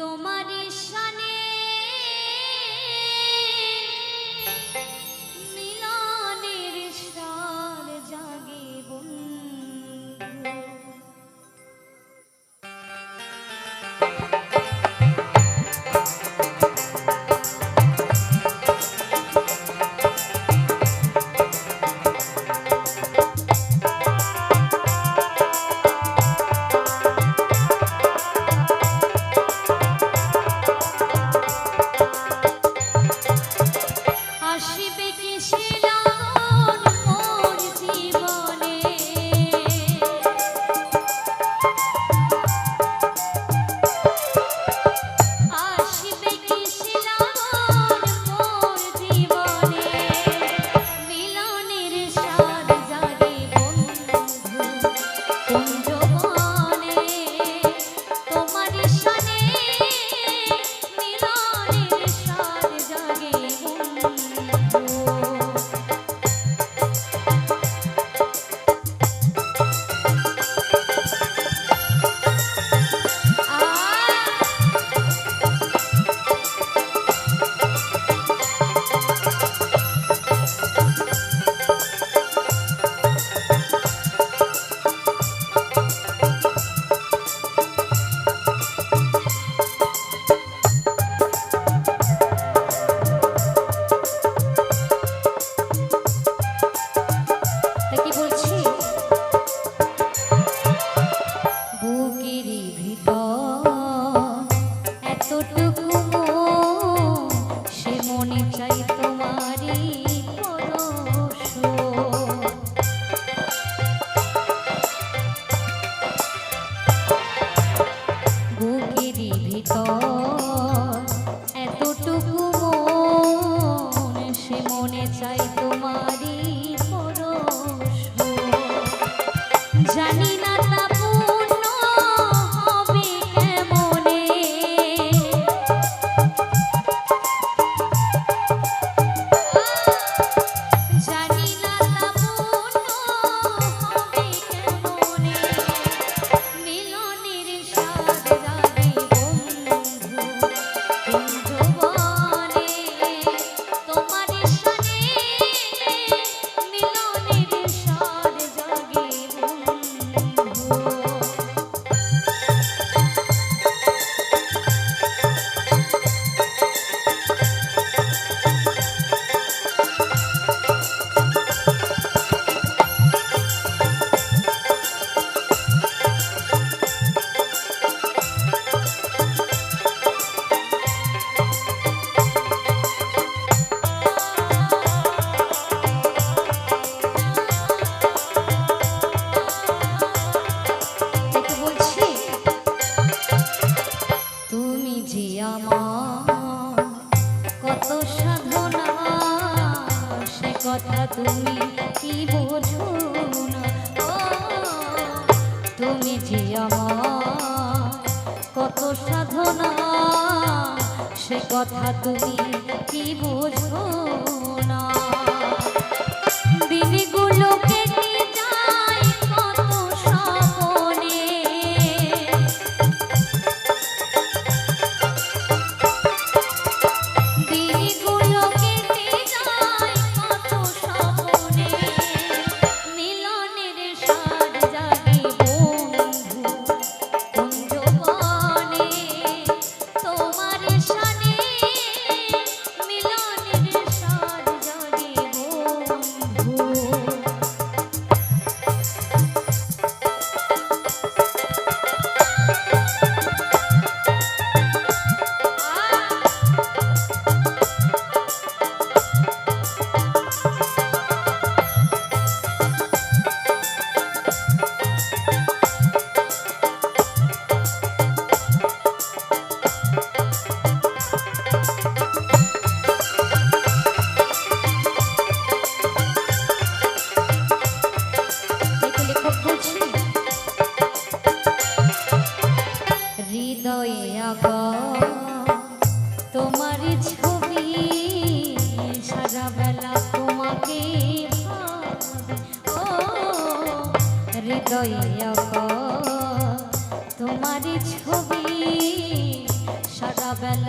তোমার জানি না কত সাধনা, সে কথা তুমি কি বোঝো না? তুমি যে কত সাধনা, সে কথা তুমি কি বোঝো না?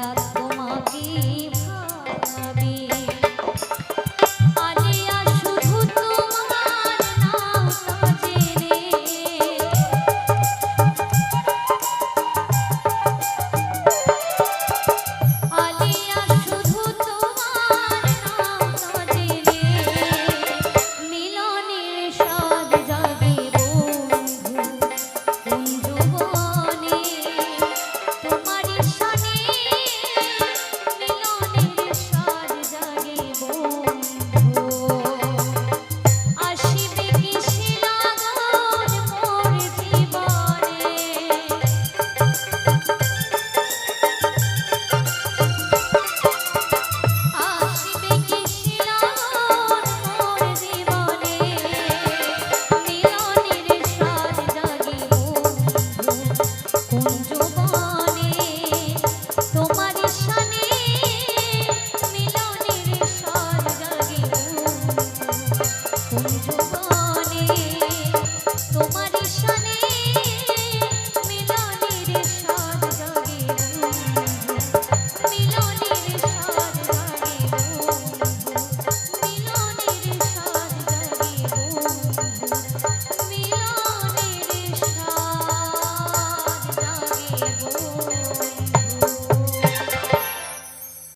রাত তোমাকে ভাবি কোন যুগ